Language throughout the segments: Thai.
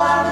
ม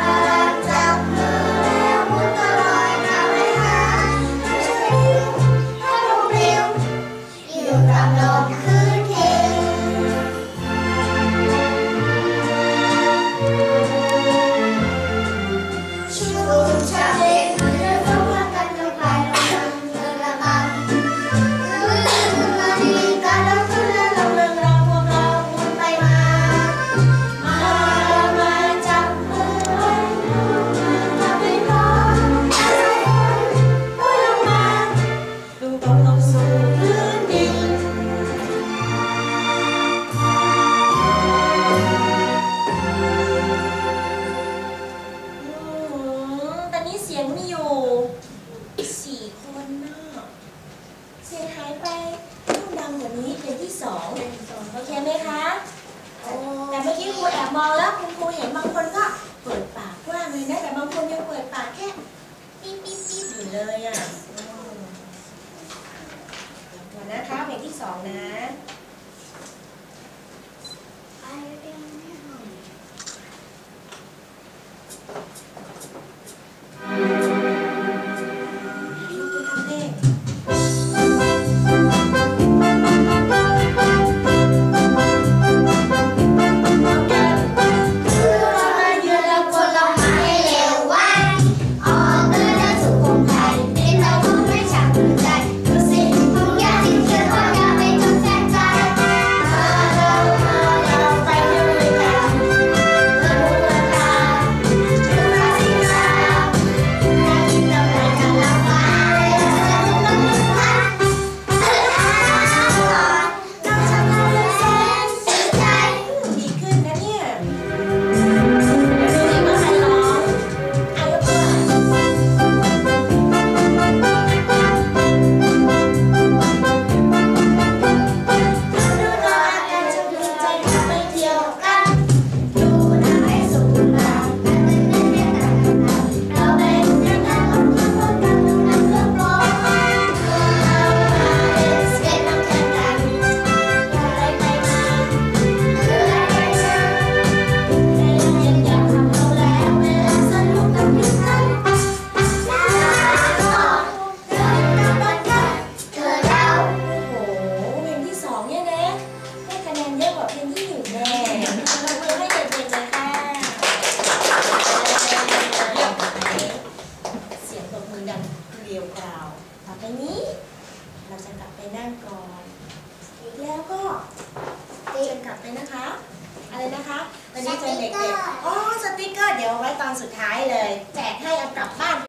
ตอยงมีอยู่สี่คนเนาะเสียหายไปต้องดังกว่านี้เป็นที่สองโอเคไหมคะ แต่เมื่อกี้ครูแอบมองแล้วคุณครูเห็นบางคนก็เปิดปากกว้างเลยนะแต่บางคนยังเปิดปากแค่ปิ๊บปิ๊บปิ๊บอยู่เลยอะเดี๋ยวนะคะเพลงที่สองนะ กว่าเพลงที่หนึ่งแน่ปรบมือให้เด็กๆเลยค่ะเสียงปรบมือดังเกลียวกราว ต่อไปนี้ เราจะกลับไปนั่งก่อนแล้วก็จะกลับไปนะคะ อะไรนะคะตอนนี้เจอเด็กๆอ๋อ สติกเกอร์ เดี๋ยวไว้ตอนสุดท้ายเลย แจกให้เอากลับบ้าน